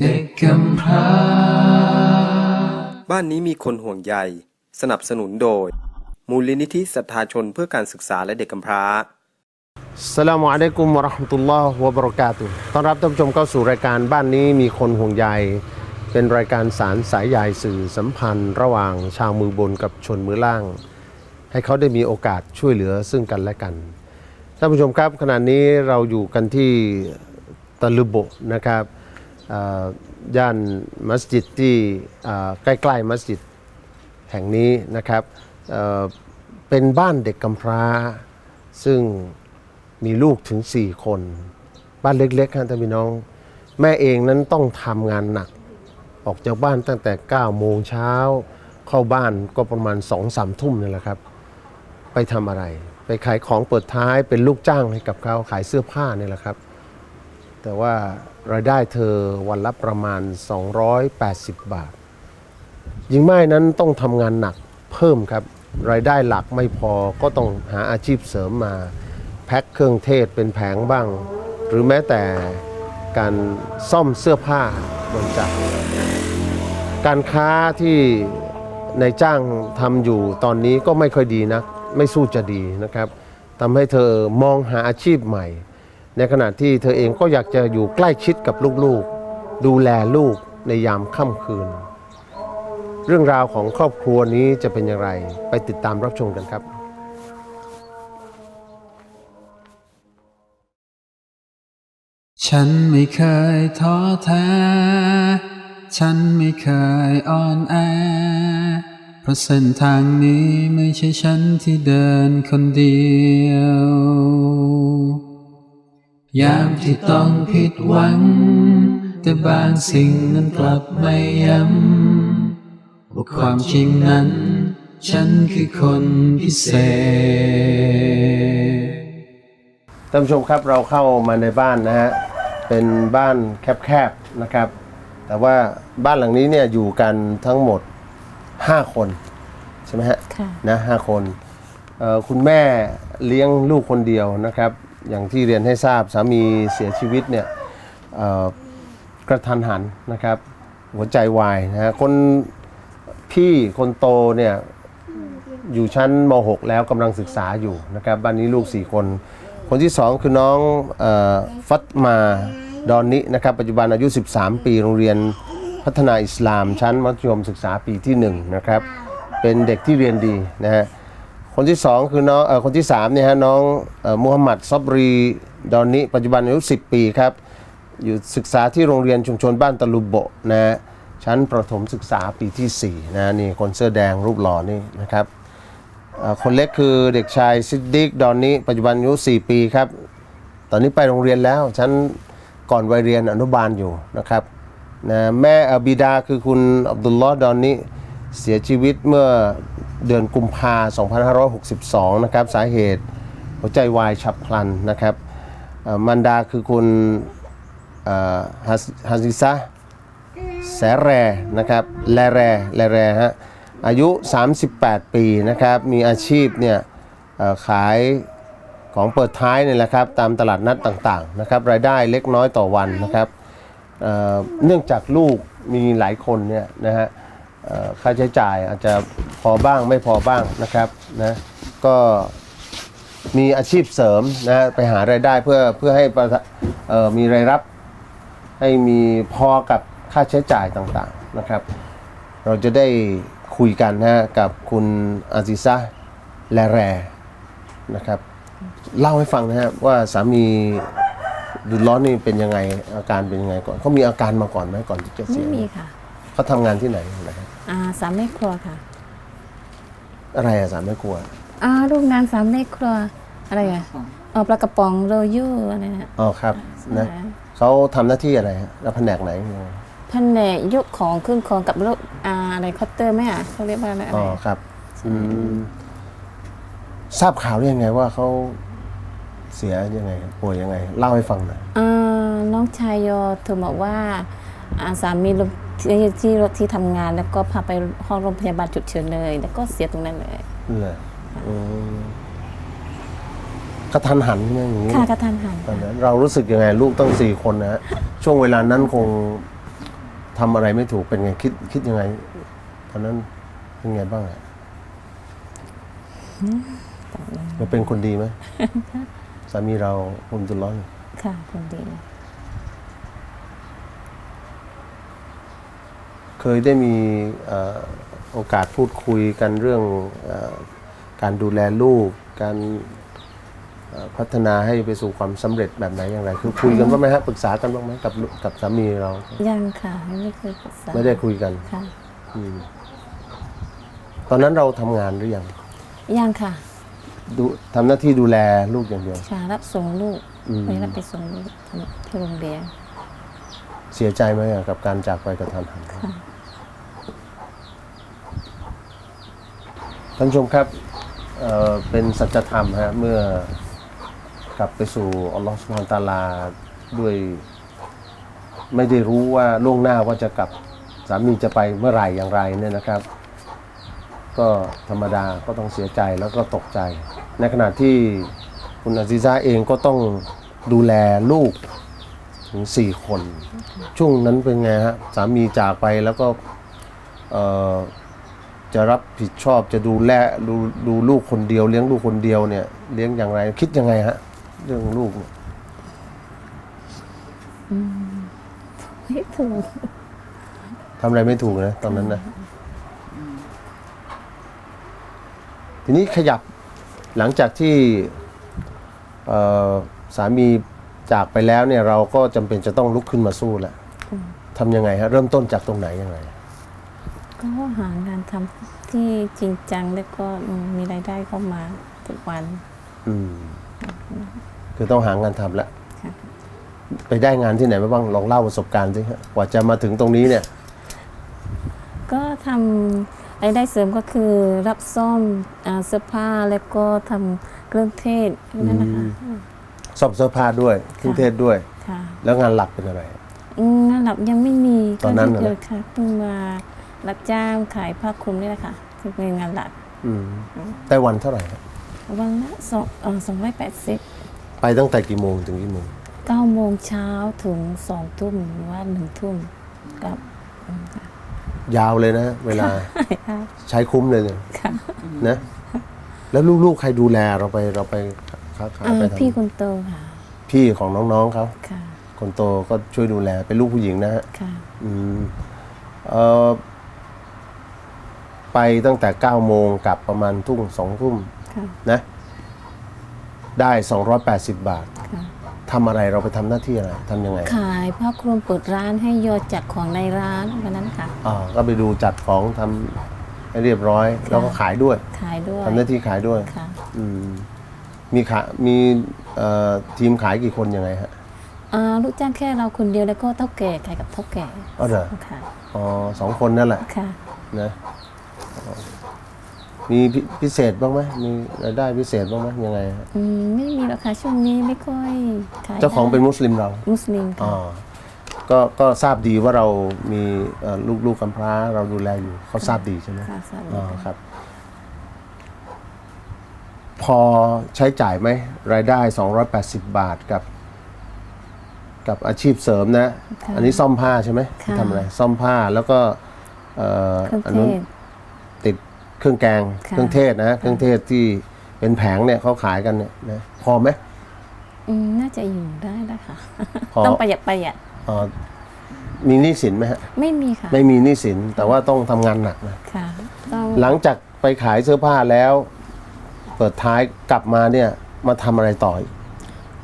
เด็กกำพร้า บ้านนี้มีคนห่วงใย สนับสนุนโดย มูลนิธิศรัทธาชนเพื่อการศึกษาและเด็กกำพร้า สลามุอะลัยกุมวะเราะห์มะตุลลอฮ์วะบะเราะกาตุฮ์ต้อนรับท่านผู้ชมเข้าสู่รายการบ้านนี้มีคนห่วงใย เป็นรายการสารสายใยสื่อสัมพันธ์ ระหว่างชาวมือบนกับชนมือล่าง ให้เขาได้มีโอกาสช่วยเหลือซึ่งกันและกัน ท่านผู้ชมครับขณะนี้เราอยู่กันที่ตะลุโบะนะครับอ่า ย่านมัสยิดที่ใกล้ๆมัสยิดแห่งนี้นะครับเเป็นบ้านเด็กกำพร้า ซึ่งมีลูกถึง 4 คน บ้านเล็กๆครับท่านพี่น้อง แม่เองนั้นต้องทำงานหนัก ออกจากบ้านตั้งแต่ 9 โมงเช้า เข้าบ้านก็ประมาณ 2-3สามทุ่มนี่แหละครับ ไปทำอะไร ไปขายของเปิดท้ายเป็นลูกจ้างให้กับเขาขายเสื้อผ้านี่แหละครับ แต่ว่ารายได้เธอวันละประมาณ 280 บาท หญิงไม้นั้นต้องทำงานหนักเพิ่มครับ รายได้หลักไม่พอก็ต้องหาอาชีพเสริมมา แพ็คเครื่องเทศเป็นแผงบ้าง หรือแม้แต่การซ่อมเสื้อผ้าบนจักรการค้าที่ในายจ้างทำอยู่ตอนนี้ก็ไม่ค่อยดีนะ ไม่สู้จะดีนะครับทำให้เธอมองหาอาชีพใหม่ ในขณะที่เธอเองก็อยากจะอยู่ใกล้ชิดกับลูกๆ ดูแลลูกในยามค่ำคืน เรื่องราวของครอบครัวนี้จะเป็นอย่างไร ไปติดตามรับชมกันครับฉันไม่เคยท้อแท้ ฉันไม่เคยอ่อนแอ เพราะเส้นทางนี้ไม่ใช่ฉันที่เดินคนเดียว ยามที่ต้องผิดหวัง แต่บางสิ่งนั้นกลับไม่ย้ำว่าความจริงนั้น ฉันคือคนพิเศษท่านผู้ชมครับเราเข้ามาในบ้านนะฮะ เป็นบ้านแคบๆนะครับ แต่ว่าบ้านหลังนี้เนี่ยอยู่กันทั้งหมด 5 คนใช่ไหมฮะค่ะ นะห้าคนเอ่อคุณแม่เลี้ยงลูกคนเดียวนะครับ อย่างที่เรียนให้ทราบสามีเสียชีวิตเนี่ยกระทันหันนะครับ หัวใจวายนะฮะคนพี่คนโตเนี่ยอยู่ชั้นม .6 แล้วกำลังศึกษาอยู่นะครับบ้านนี้ลูก 4 คน คนที่ 2 คือน้องออฟัตมาดอนนินะครับปัจจุบันอายุ 13 ปีโรงเรียนพัฒนาอิสลามชั้นมัธยมศึกษาปีที่ 1 นะครับ เป็นเด็กที่เรียนดีนะฮะ คนที่2คือน้องเออคนที่3เนี่ยฮะน้องเอ่อมูฮัมหมัดซอบรีดอนนิปัจจุบันอายุ10ปีครับอยู่ศึกษาที่โรงเรียนชุมชนบ้านตะลุโบะนะฮะชั้นประถมศึกษาปีที่4นะนี่คนเสื้อแดงรูปหล่อนี่นะครับคนเล็กคือเด็กชายซิดดิกดอนนิปัจจุบันอายุ4ปีครับ ตอนนี้ไปโรงเรียนแล้ว ชั้นก่อนวัยเรียนอนุบาลอยู่นะครับนะแม่อบิดาคือคุณอับดุลลอฮ์ดอนนิ เสียชีวิตเมื่อเดือนกุมภา2562 นะครับ สาเหตุหัวใจวายฉับพลันนะครับมันดาคือคุณฮัซิซะแสแรนะครับแลแรแลแรฮะอายุ 38 ปีนะครับ มีอาชีพเนี่ยขายของเปิดท้ายเนี่ยแหละครับ ตามตลาดนัดต่างๆนะครับ รายได้เล็กน้อยต่อวันนะครับเนื่องจากลูกมีหลายคนเนี่ยนะฮะ ค่าใช้จ่ายอาจจะพอบ้างไม่พอบ้างนะครับนะก็มีอาชีพเสริมนะฮะไปหารายได้เพื่อเพื่อให้ประทะเอ่อมีรายรับให้มีพอกับค่าใช้จ่ายต่างๆนะครับ เราจะได้คุยกันนะฮะกับคุณอาซิซะแลแรนะครับ เล่าให้ฟังนะฮะว่าสามีดุลร้อนนี่เป็นยังไงอาการเป็นยังไงก่อนเขามีอาการมาก่อนไหมก่อนที่จะเสีไม่ยมีค่ะเขาทำงานที่ไหนนะครับ อ่าสามแม่ครัวค่ะอะไรอะสามไม่กลัวอ่าลูกงานสามแม่ครัวอะไรอะเออปลากระป๋องโรยูอะไรนะอ๋อครับนะเขาทำหน้าที่อะไรฮะแล้วแผนกไหนยังไงท่านเนี่ยยกของขึ้นของกับลูกอ่าอะไรคัตเตอร์ไหมอะเขาเรียกว่าอะไรอะไรอ๋อครับอืมทราบข่าวได้ยังไงว่าเขาเสียยังไงป่วยยังไง เล่าให้ฟังหน่อยอ่าน้องชายโยโทรบอกว่าอ่าสามีลง ที่ที่รถที่ทำงานแล้วก็พาไปห้องโรงพยาบาลฉุกเฉินเลย แล้วก็เสียตรงนั้นเลยเลยอืมกระทันหันใช่ไหมอย่างนี้ค่ะกระทันหันตอนนั้นเรารู้สึกยังไงลูกตั้งสี่คนนะฮะช่วงเวลานั้นคงำอะไรไม่ถูกเป็นไงคิดคิดยังไง ตอนนั้นเป็นไงบ้างอะเราเป็นคนดีไหมสามีเราอุมตุลร้อนค่ะคนดี เคยได้มีเอ่อโอกาสพูดคุยกันเรื่องเออการดูแลลูก การเอ่อพัฒนาให้ไปสู่ความสำเร็จแบบไหนอย่างไร คือคุยกันบ้างไหมฮะปรึกษากันบ้างไหมกับลูกกับสามีเรา ยังค่ะไม่เคยปรึกษาไม่ได้คุยกันค่ะอืมตอนนั้นเราทำงานหรือยังยังค่ะดูทำหน้าที่ดูแลลูกอย่างเดียวค่ะรับส่งลูกอืมไปรับไปส่งลูกที่โรงเรียนเสียใจไหมอะกับการจากไปกระทันหัน ค่ะ ท่านชมครับเเป็นสัจธรรมฮะเมื่อกลับไปสู่อัลลอฮฺสุบฮานตาลาด้วยไม่ได้รู้ว่าล่วงหน้าว่าจะกลับสามีจะไปเมื่อไหร่อย่างไรเนี่ยนะครับ ก็ธรรมดาก็ต้องเสียใจแล้วก็ตกใจ ในขณะที่คุณอาซิซาเองก็ต้องดูแลลูกถึงสี่คน ช่วงนั้นเป็นไงฮะสามีจากไปแล้วก็ จะรับผิดชอบจะดูแลดูดูลูกคนเดียว เลี้ยงลูกคนเดียวเนี่ยเลี้ยงอย่างไร คิดยังไงฮะเรื่องลูกเนี่ยไม่ถูกทำอะไรไม่ถูกนะตอนนั้นนะทีนี้ขยับหลังจากที่เอ่อสามีจากไปแล้วเนี่ยเราก็จำเป็นจะต้องลุกขึ้นมาสู้แล้วทำยังไงฮะเริ่มต้นจากตรงไหนยังไง ก็หางานทำที่จริงจังแล้วก็อืมมีรายได้เข้ามาทุกวันอืมคือต้องหางานทำแล้วค่ะไปได้งานที่ไหนมาบ้างลองเล่าประสบการณ์สิฮะกว่าจะมาถึงตรงนี้เนี่ย ก็ทำรายได้เสริมก็คือรับซ่อมอ่าเสื้อผ้าแล้วก็ทำเครื่องเทศนั่นนะคะสอบเสื้อผ้าด้วยเครื่องเทศด้วยค่ะแล้วงานหลักเป็นอะไรอืมงานหลับยังไม่มีตอนนั้นเหรอก็เลยค่ะเพิ่งมา รับจ้างขายผ้าคลุมนี่แหละค่ะที่เป็นงานหลักอืมได้วันเท่าไหร่ฮะวันละสองเออสองร้อยแปดสิบไปตั้งแต่กี่โมงถึงกี่โมงเก้าโมงเช้าถึงสองทุ่มหรือว่าหนึ่งทุ่มกับ ยาวเลยนะ เวลาค่ะใช้คุ้มเลยเนี่ยค่ะนะ แล้วลูกๆ ใครดูแลเราไปเราไปค้าขายอ่าไปทำพี่คนโตค่ะ พี่ของน้องๆเขาค่ะคนโตก็ช่วยดูแลเป็นลูกผู้หญิงนะฮะค่ะอืมเอ่อ ไปตั้งแต่เก้าโมงกลับประมาณทุ่มสองทุ่มค่ะนะ ได้ 280 บาทค่ะทำอะไรเราไปทำหน้าที่อะไรทำยังไง ขายผ้าคลุมเปิดร้านให้ยอดจัดของในร้านวันนั้นค่ะอ่าก็ไปดูจัดของทำให้เรียบร้อย แล้วก็ขายด้วย ขายด้วยทำหน้าที่ขายด้วยค่ะอืมมีขามีเอ่อทีมขายกี่คนยังไงฮะอ่าลูกจ้างแค่เราคนเดียวแล้วก็เท่าแก่ขายกับเท่าแก่อ๋อเหรอค่ะอ๋อสองคนนั่นแหละค่ะนะอ๋อ มีพิพิเศษบ้างไหมมีรายได้พิเศษบ้างไหมยังไงฮะอืมไม่มีหรอกค่ะช่วงนี้ไม่ค่อยขายเจ้าของเป็นได้มุสลิมเรามุสลิมอ๋ค่ะอก็ก็ทราบดีว่าเรามีเอ่อลูกลูกกำพร้าเราดูแลอยู่เขาทราบดีใช่ไหมค่ะทราบดี อ๋อค่ะครับ พอใช้จ่ายไหมรายได้ 280 บาทกับ กับอาชีพเสริมนะ ค่ะอันนี้ซ่อมผ้าใช่ไหมค่ะทำอะไรซ่อมผ้าแล้วก็เอ่อเครื่องอันเทนู้นศติด เครื่องแกงค่ะเครื่องเทศนะเครื่องเทศที่เป็นแผงเนี่ยเขาขายกันเนี่ยนะพอไหมอืมน่าจะอยู่ได้แล้วค่ะ พอ ต้องประหยัดประหยัดเอ่อมีหนี้สินไหมฮะไม่มีค่ะไม่มีหนี้สินแต่ว่าต้องทำงานหนักนะค่ะต้องหลังจากไปขายเสื้อผ้าแล้ว เปิดท้ายกลับมาเนี่ยมาทำอะไรต่ออีก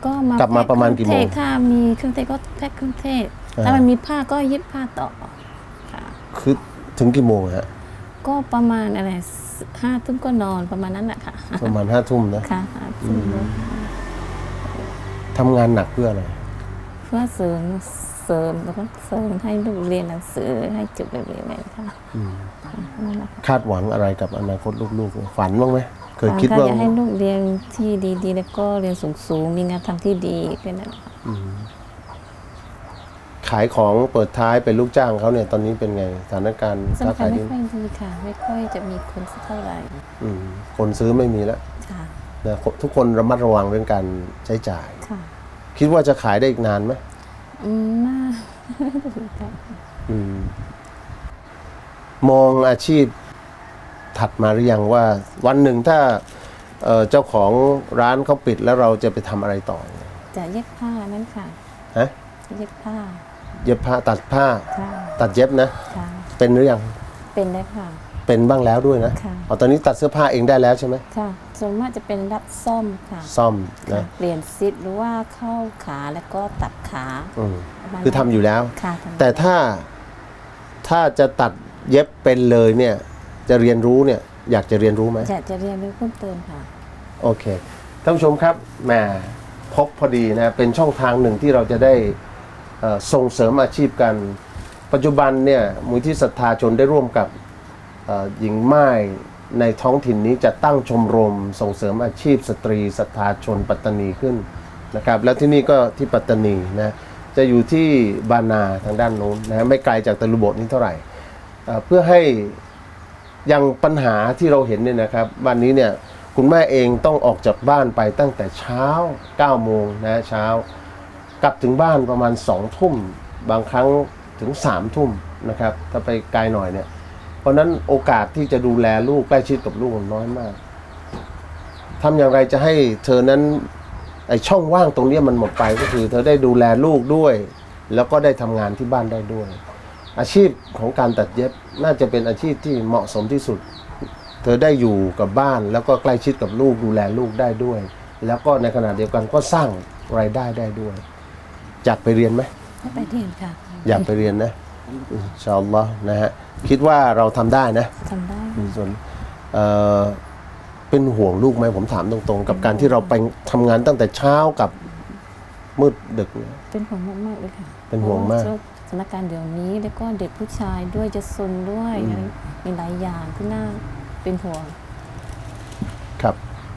ก็มากลับมาประมาณกี่โมงเครื่องเทศถ้ามีเครื่องเทศก็แพ็คเครื่องเทศอ่าถ้ามันมีผ้าก็เย็บผ้าต่อค่ะ คือถึงกี่โมงฮะ ก็ประมาณอะไรห้าทุ่มก็นอนประมาณนั้นแหละค่ะประมาณห้าทุ่มนะค่ะห้าทุ่มทำงานหนักเพื่ออะไรเพื่อเสริมเสริมแล้วก็เสริมให้ลูกเรียนหนังสือให้จบเร็วๆเลยค่ะนั่นแหละค่ะคาดหวังอะไรกับอนาคตลูกๆฝันบ้างไหมเคยคิดก็ว่าอยากให้ลูกเรียนที่ดีๆ แล้วก็เรียนสูงๆมีงานทำที่ดีแค่นั้นค่ะ ขายของเปิดท้ายเป็นลูกจ้างเขาเนี่ยตอนนี้เป็นไงสถานการณ์สำค้าคัญขายไม่ดีค่อยดีค่ะ ไม่ค่อยจะมีคนสักเท่าไหร่อืมคนซื้อไม่มีแล้วค่ะนะทุกคนระมัดระวังเรื่องการใช้จ่าย ค่ะคิดว่าจะขายได้อีกนานไหมอืมน่าอืมมองอาชีพถัดมาหรือยังว่า วันหนึ่งถ้าเอ่อเจ้าของร้านเขาปิดแล้วเราจะไปทำอะไรต่อจะเย็บผ้านั่นค่ะฮะเย็บผ้า เย็บผ้าตัดผ้าค่ะตัดเย็บนะ ค่ะเป็นหรือยังเป็นได้ค่ะ เป็นบ้างแล้วด้วยนะค่ะ อ๋อตอนนี้ตัดเสื้อผ้าเองได้แล้วใช่ไหมค่ะส่วนมากจะเป็นรับซ่อมค่ะซ่อมค่ะนะเปลี่ยนซิปหรือว่าเข้าขาแล้วก็ตัดขาอืมประมาณคือทำอยู่แล้ว ค่ะทำแต่ถ้าถ้าจะตัดเย็บเป็นเลยเนี่ย จะเรียนรู้เนี่ย อยากจะเรียนรู้ไหมอยากจะเรียนรู้เพิ่มเติมค่ะ โอเคท่านผู้ชมครับแหมพบพอดีนะเป็นช่องทางหนึ่งที่เราจะได้เอ่อ ส่งเสริมอาชีพกัน ปัจจุบันเนี่ยมูลที่ศรัทธาชนได้ร่วมกับหญิงไม้ในท้องถิ่นนี้จะตั้งชมรมส่งเสริมอาชีพสตรีศรัทธาชนปัตตานีขึ้นนะครับแล้วที่นี่ก็ที่ปัตตานีนะจะอยู่ที่บานาทางด้านโน้นนะไม่ไกลจากตะลุบทนี้เท่าไหร่เพื่อให้ย่างปัญหาที่เราเห็นเนี่ยนะครับวันนี้เนี่ยคุณแม่เองต้องออกจากบ้านไปตั้งแต่เช้า9โมงนะเช้า กลับถึงบ้านประมาณ2ทุ่มบางครั้งถึง3ทุ่มนะครับ ถ้าไปไกลหน่อยเนี่ย เพราะนั้นโอกาสที่จะดูแลลูกใกล้ชิดกับลูกน้อยมากทำอย่างไรจะให้เธอนั้นไอช่องว่างตรงนี้มันหมดไปก็คือ เธอได้ดูแลลูกด้วย แล้วก็ได้ทำงานที่บ้านได้ด้วย อาชีพของการตัดเย็บน่าจะเป็นอาชีพที่เหมาะสมที่สุด เธอได้อยู่กับบ้านแล้วก็ใกล้ชิดกับลูกดูแลลูกได้ด้วย แล้วก็ในขณะเดียวกันก็สร้างรายได้ได้ด้วย อยากไปเรียนไหมก็ไปเรียนค่ะ อยากไปเรียนนะอินชาอัลลอฮ์นะฮะคิดว่าเราทำได้นะทำได้มีส่วนเอ่อเป็นห่วงลูกไหมผมถามตรงๆ กับการที่เราไปทำงานตั้งแต่เช้ากับมืดดึกเนี่ย เป็นห่วงมากๆเลยค่ะเป็นห่วงมากเพระสถานการณ์เดี๋ยวนี้แล้วก็เด็กผู้ชายด้วยจะซนด้วยอะไรมีหลายอย่างที่น่าเป็นห่วง ครับ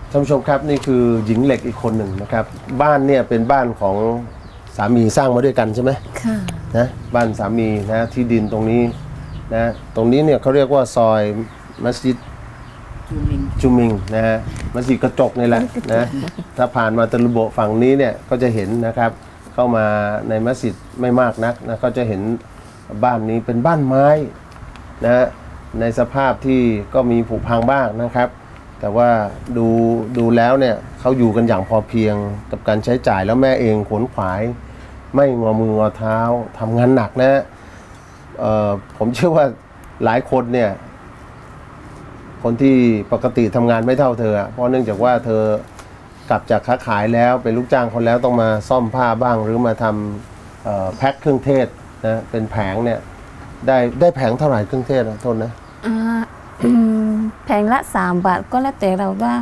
ท่านผู้ชมครับนี่คือหญิงเหล็กอีกคนหนึ่งนะครับ บ้านเนี่ยเป็นบ้านของ สามีสร้างมาด้วยกันใช่ไหมค่ะ นะบ้านสามีนะที่ดินตรงนี้นะตรงนี้เนี่ยเขาเรียกว่าซอยมัสยิดจุมิงนะฮะมัสยิดกระจกนี่แหละนะถ้าผ่านมาตะลุโบะฝั่งนี้เนี่ยก็จะเห็นนะครับเข้ามาในมัสยิดไม่มากนักนะก็จะเห็นบ้านนี้เป็นบ้านไม้นะฮะในสภาพที่ก็มีผุพังบ้างนะครับ แต่ว่าดูดูแล้วเนี่ยเขาอยู่กันอย่างพอเพียงกับการใช้จ่ายแล้วแม่เองขนขวาย ไม่งอมืองอเท้าทำงานหนักนะผมเชื่อว่าหลายคนเนี่ย คนที่ปกติทำงานไม่เท่าเธอ เพราะเนื่องจากว่าเธอกลับจากค้าขายแล้วเป็นลูกจ้างคนแล้วต้องมาซ่อมผ้าบ้าง หรือมาทำแพ็คเครื่องเทศนะเป็นแผงเนี่ยได้ได้แผงเท่าไหร่เครื่องเทศนะโทษนะ แผงละสามบาทก็แล้วแต่เราว่า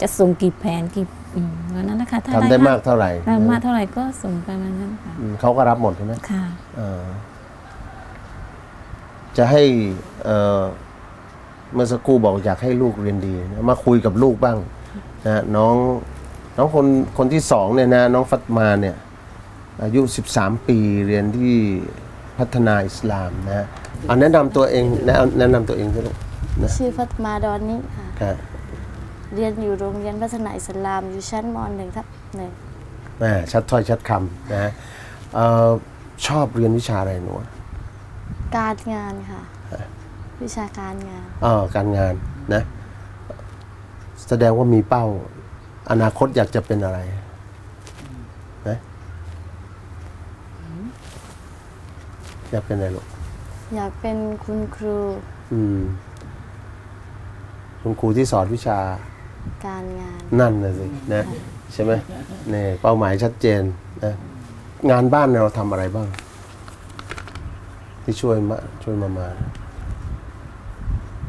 จะส่งกี่แผงกี่อืมวันนั้นนะคะถ้าทำได้มากเท่าไหร่ได้มากเท่าไหร่ก็ส่งไปมาณนั้นค่ะอืมเขาก็รับหมดใช่ไหมค่ะเอ่อจะให้เอ่อเมื่อสักครู่บอกอยากให้ลูกเรียนดีนะมาคุยกับลูกบ้างนะน้องน้องคนคนที่สองเนี่ยนะน้องฟัตมาเนี่ยอายุ 13 ปีเรียนที่พัฒนาอิสลามนะฮะเอาแนะนำตัวเองแนะแนะนำตัวเองด้วยลูก นะชื่อฟัตมาดอนนี่ค่ะ ครับเรียนอยู่โรงเรียนพัฒนาอิสลาม อยู่ชั้นมหนึ่งทับหนึ่งแม่ชัดถ้อยชัดคำนะฮะเอ่อชอบเรียนวิชาอะไรหนูการงานค่ะ วิชาการงานเออการงานนะ แสดงว่ามีเป้า อนาคตอยากจะเป็นอะไรนะอยากเป็นอะไรลูกอยากเป็นคุณครู อืม คุณครูที่สอนวิชาการงานนั่นนะสินะใช่ไหมเนี่ยเป้าหมายชัดเจนนะงานบ้านเราทำอะไรบ้าง ที่ช่วยมาช่วยมามา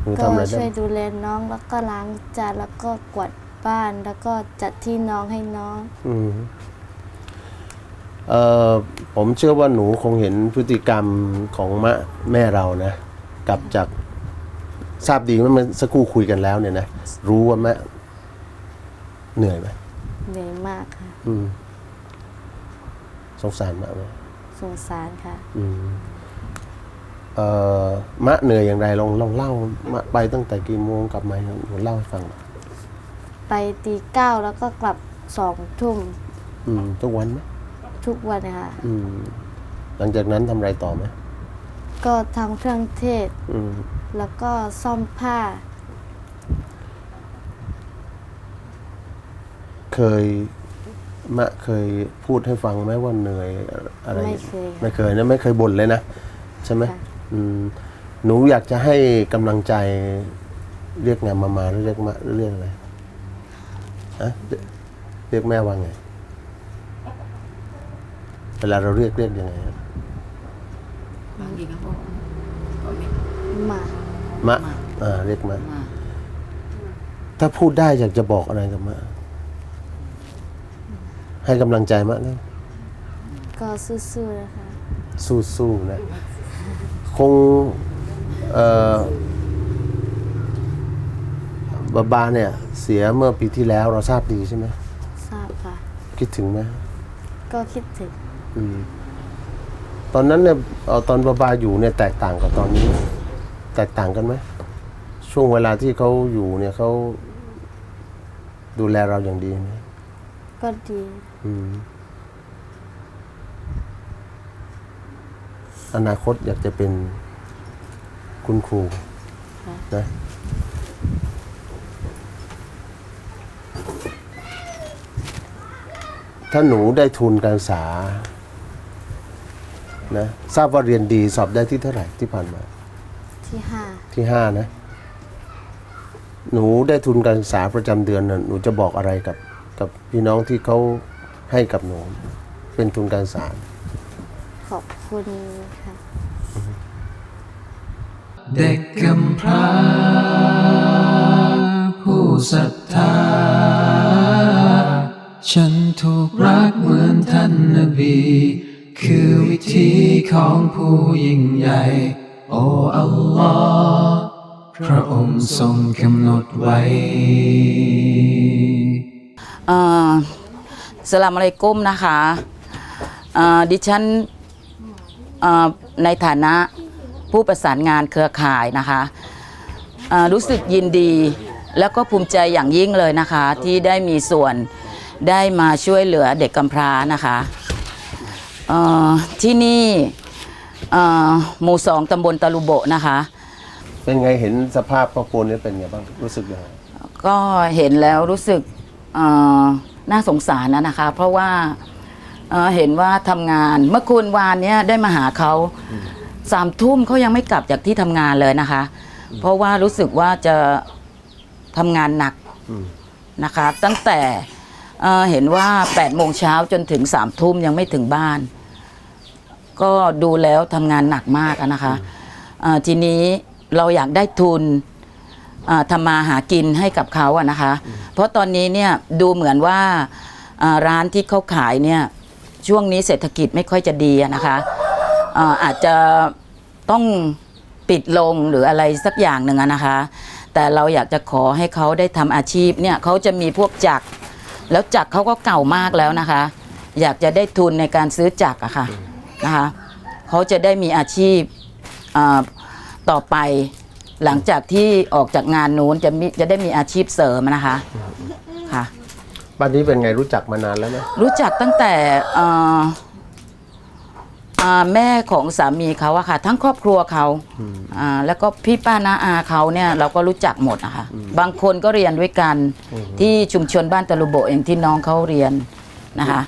หนูก็ทำอะไรได้ช่วยดูแลน้องแล้วก็ล้างจานแล้วก็กวาดบ้านแล้วก็จัดที่น้องให้น้องอืมเอ่อผมเชื่อว่าหนูคงเห็นพฤติกรรมของมะแม่เรานะ กลับจาก ทราบดีว่ามันสักครู่คุยกันแล้วเนี่ยนะรู้ว่าแม่เหนื่อยไหมเหนื่อยมากค่ะ อืมสงสารมากไหมสงสารค่ะ อืมเอ่อมะเหนื่อยอย่างไรลองลองเล่ามะไปตั้งแต่กี่โมงกลับมาหนูเล่าให้ฟังหน่อยไปตีเก้าแล้วก็กลับสองทุ่มอืมทุกวันไหมทุกวันค่ะ อืม หลังจากนั้นทำอะไรต่อไหมก็ทำเครื่องเทศ อืม แล้วก็ซ่อมผ้า เคยมะเคยพูดให้ฟังไหมว่าเหนื่อยอะไรไม่เคยไม่เคยนะไม่เคยบ่นเลยนะ ใช่ไหมค่ะ อืมหนูอยากจะให้กำลังใจเรียกไงมามาหรือเรียกมาหรือเรียกอะไรอะเรียกเรียกแม่ว่าไง เวลาเราเรียกเรียกยังไงครับมา มะ อ่า เรียกมะถ้าพูดได้อยากจะบอกอะไรกับมะ ให้กำลังใจมะนะก็สู้ๆนะคะ สู้ๆนะ คงเอ่อบาบาเนี่ย เสียเมื่อปีที่แล้วเราทราบดีใช่ไหมทราบค่ะ คิดถึงไหม ก็คิดถึงอืมตอนนั้นเนี่ยเอ่อตอนบาบาอยู่เนี่ยแตกต่างกับตอนนี้ แตกต่างกันไหมช่วงเวลาที่เขาอยู่เนี่ยเขาดูแลเราอย่างดีไหมก็ดีอืมอนาคตอยากจะเป็นคุณครูนะถ้าหนูได้ทุนการศึกษานะทราบว่าเรียนดีสอบได้ที่เท่าไหร่ที่ผ่านมา ที่ห้าที่ห้านะ หนูได้ทุนการศึกษาประจำเดือนน่ะหนูจะบอกอะไรกับกับพี่น้องที่เขาให้กับหนู เป็นทุนการศึกษา ขอบคุณค่ะเด็กกำพร้าผู้ศรัทธา ฉันถูกรักเหมือนท่านนบี คือวิธีของผู้ยิ่งใหญ่ โอ้อัลลอฮ์พระองค์ทรงกำหนดไว้อ่าสลามอะไรกุ้มนะคะอ่าดิฉันอ่าในฐานะผู้ประสานงานเครือข่ายนะคะอ่ารู้สึกยินดีแล้วก็ภูมิใจอย่างยิ่งเลยนะคะ ที่ได้มีส่วนได้มาช่วยเหลือเด็กกำพร้านะคะที่นี่ เอ่อหมู่สองตำบลตะลุโบะนะคะ เป็นไงเห็นสภาพครอบครัวนี้เป็นไงบ้างรู้สึกยังไงก็เห็นแล้วรู้สึกเอ่อน่าสงสารนะนะคะ เพราะว่าเอ่อเห็นว่าทำงานเมื่อคืนวานเนี้ยได้มาหาเขาสามทุ่มเขายังไม่กลับจากที่ทำงานเลยนะคะ เพราะว่ารู้สึกว่าจะทำงานหนัก อืมนะคะตั้งแต่เอ่อเห็นว่า8โมงเช้าจนถึงสามทุ่มยังไม่ถึงบ้าน ก็ดูแล้วทำงานหนักมากอะนะคะเอ่อทีนี้เราอยากได้ทุนอ่าทำมาหากินให้กับเขาอะนะคะ เพราะตอนนี้เนี่ยดูเหมือนว่าอ่าร้านที่เขาขายเนี่ยช่วงนี้เศรษฐกิจไม่ค่อยจะดีอะนะคะอ่าอาจจะต้องปิดลงหรืออะไรสักอย่างหนึ่งอะนะคะ แต่เราอยากจะขอให้เขาได้ทำอาชีพเนี่ยเขาจะมีพวกจักรแล้วจักรเขาก็เก่ามากแล้วนะคะ อยากจะได้ทุนในการซื้อจักรอะค่ะ นะคะเขาจะได้มีอาชีพอ่าต่อไปหลังจากที่ออกจากงานนู้นจะมีจะได้มีอาชีพเสริมนะคะค่ะบ้านนี้เป็นไงรู้จักมานานแล้วไหมรู้จักตั้งแต่เอ่ออ่าแม่ของสามีเขาอะค่ะ ทั้งครอบครัวเขาอ่าแล้วก็พี่ป้าน้าอาเขาเนี่ยเราก็รู้จักหมดนะคะบางคนก็เรียนด้วยกันที่ชุมชนบ้านตะลุโบะเองที่น้องเขาเรียนนะคะ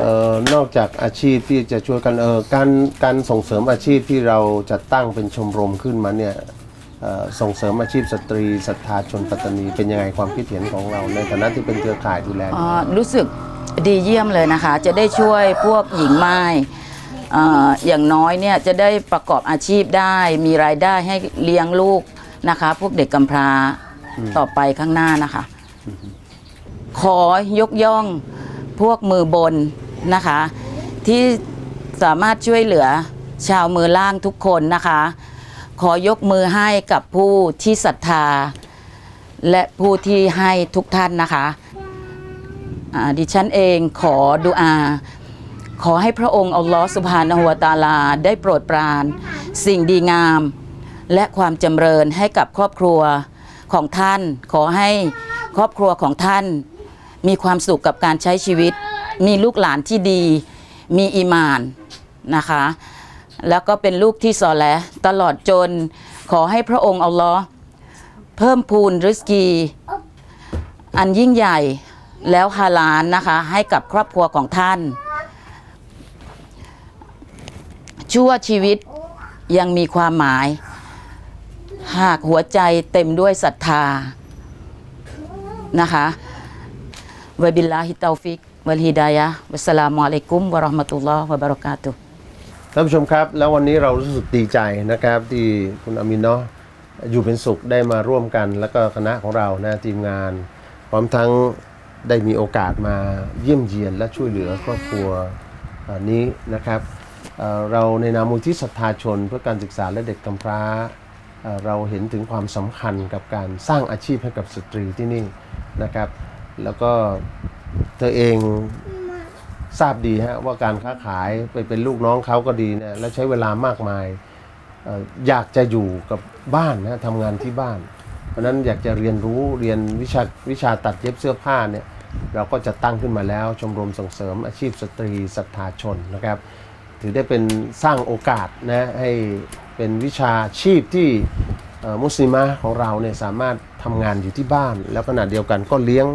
เอ่อนอกจากอาชีพที่จะช่วยกันเออการการส่งเสริมอาชีพที่เราจัดตั้งเป็นชมรมขึ้นมาเนี่ยเอ่อส่งเสริมอาชีพสตรีศรัทธาชนปัตตานีเป็นยังไงความคิดเห็นของเรา ในฐานะที่เป็นเครือข่ายดูแลอ่ารู้สึกดีเยี่ยมเลยนะคะ จะได้ช่วยพวกหญิงไม้อ่าอย่างน้อยเนี่ยจะได้ประกอบอาชีพได้มีรายได้ให้เลี้ยงลูกนะคะ พวกเด็กกำพร้าต่อไปข้างหน้านะคะ ขอยกย่องพวกมือบน นะคะ ที่สามารถช่วยเหลือชาวมือล่างทุกคนนะคะ ขอยกมือให้กับผู้ที่ศรัทธา และผู้ที่ให้ทุกท่านนะคะดิฉันเองขอดุอา ขอให้พระองค์อัลลอฮฺสุบฮานะฮูวตาลา ได้โปรดปราน สิ่งดีงาม และความจำเริญให้กับครอบครัวของท่าน ขอให้ครอบครัวของท่าน มีความสุขกับการใช้ชีวิต มีลูกหลานที่ดี มีอีมานนะคะ แล้วก็เป็นลูกที่ซอแลตลอดจนขอให้พระองค์อัลลอฮ์เพิ่มพูนริสกี อันยิ่งใหญ่แล้วฮาลานนะคะ ให้กับครอบครัวของท่าน ชั่วชีวิตยังมีความหมาย หากหัวใจเต็มด้วยศรัทธานะคะวบิลลาฮิตาฟิก วัลฮิดายะวัสสลามุอะลัยกุมวะราะห์มะตุลลอฮ์วะบะเราะกาตุท่านผู้ชมครับ แล้ววันนี้เรารู้สึกดีใจนะครับ ที่คุณอามินเนาะอยู่เป็นสุขได้มาร่วมกัน แล้วก็คณะของเรานะทีมงาน พร้อมทั้งได้มีโอกาสมาเยี่ยมเยียนและช่วยเหลือครอบครัวนี้นะครับเราในนามมูลที่ศรัทธาชนเพื่อการศึกษาและเด็กกำพร้า เราเห็นถึงความสำคัญกับการสร้างอาชีพให้กับสตรีที่นี่นะครับ แล้วก็ เธอเองทราบดีฮะว่าการค้าขายไปเป็นลูกน้องเขาก็ดีนะแล้วใช้เวลามากมายอยากจะอยู่กับบ้านนะทำงานที่บ้าน เพราะนั้นอยากจะเรียนรู้เรียนวิชาวิชาตัดเย็บเสื้อผ้าเนี่ยเราก็จะตั้งขึ้นมาแล้วชมรมส่งเสริมอาชีพสตรีศรัทธาชนนะครับ ถือได้เป็นสร้างโอกาสนะให้เป็นวิชาชีพที่มุสลิมะของเราเนี่ยสามารถทำงานอยู่ที่บ้าน แล้วขณะเดียวกันก็เลี้ยง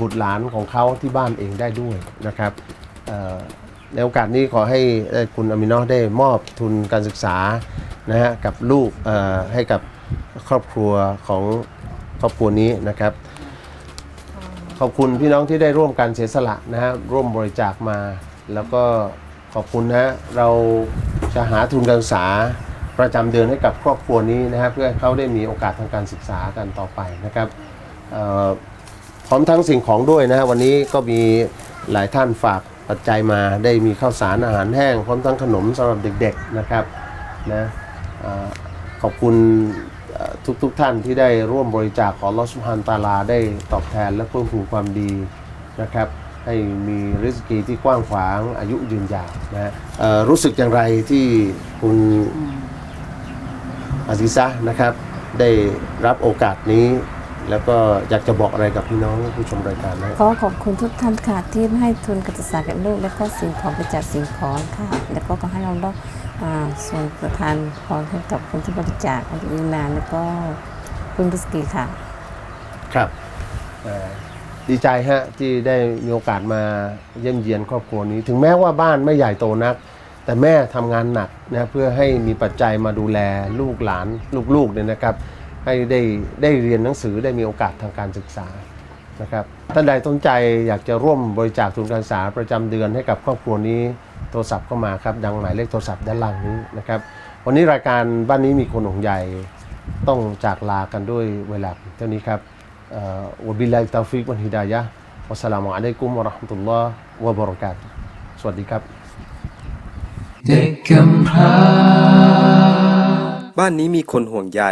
บุตรหลานของเขาที่บ้านเองได้ด้วยนะครับในโอกาสนี้ขอให้คุณอามินอได้มอบทุนการศึกษานะฮะกับลูกให้กับครอบครัวของครอบครัวนี้นะครับขอบคุณพี่น้องที่ได้ร่วมกันเสียสละนะฮะร่วมบริจาคมา แล้วก็ขอบคุณนะฮะเราจะหาทุนการศึกษาประจำเดือนให้กับครอบครัวนี้นะฮะเพื่อให้เขาได้มีโอกาสทางการศึกษากันต่อไปนะครับ พร้อมทั้งสิ่งของด้วยนะฮะวันนี้ก็มีหลายท่านฝากปัจจัยมาได้มีข้าวสารอาหารแห้ง พร้อมทั้งขนมสำหรับเด็กๆนะครับนะเอ่อขอบคุณทุกทุกๆท่านที่ได้ร่วมบริจาคขอลอสุภานตาลาได้ตอบแทนและเพิ่มพูนความดีนะครับให้มีริสกีที่กว้างขวางอายุยืนยาวนะฮะเอ่อรู้สึกอย่างไรที่คุณอาซิซะนะครับ ได้รับโอกาสนี้ แล้วก็อยากจะบอกอะไรกับพี่น้องผู้ชมรายการนะขอขอบคุณทุกท่านค่ะที่ให้ทุนการศึกษาแก่ลูกและก็สิ่งของไปจากสิ่งของค่ะ แล้วก็ขอให้เราได้อ่าส่งประทานพรให้กับคนที่บริจาคอายุยืนนานแล้วก็คุณริสกีค่ะ ครับเอ่อดีใจฮะที่ได้มีโอกาสมาเยี่ยมเยียนครอบครัวนี้ ถึงแม้ว่าบ้านไม่ใหญ่โตนัก แต่แม่ทำงานหนักนะเพื่อให้มีปัจจัยมาดูแลลูกหลานลูกๆเนี่ยนะครับ ให้ได้ได้เรียนหนังสือได้มีโอกาสทางการศึกษานะครับท่านใดสนใจอยากจะร่วมบริจาคทุนการศึกษาประจำเดือนให้กับครอบครัวนี้โทรศัพท์เข้ามาครับดังหมายเลขโทรศัพท์ด้านล่างนี้นะครับวันนี้รายการบ้านนี้มีคนห่วงใหญ่ต้องจากลากันด้วยเวลาเท่านี้ครับเอ่อวะบิลลาฮิตตาฟิกวันฮิดายะฮ์วัสสลามุอะลัยกุมวะเราะห์มะตุลลอฮ์วะบะเราะกาตุฮ์สวัสดีครับเด็กกำพร้าบ้านนี้มีคนห่วงใย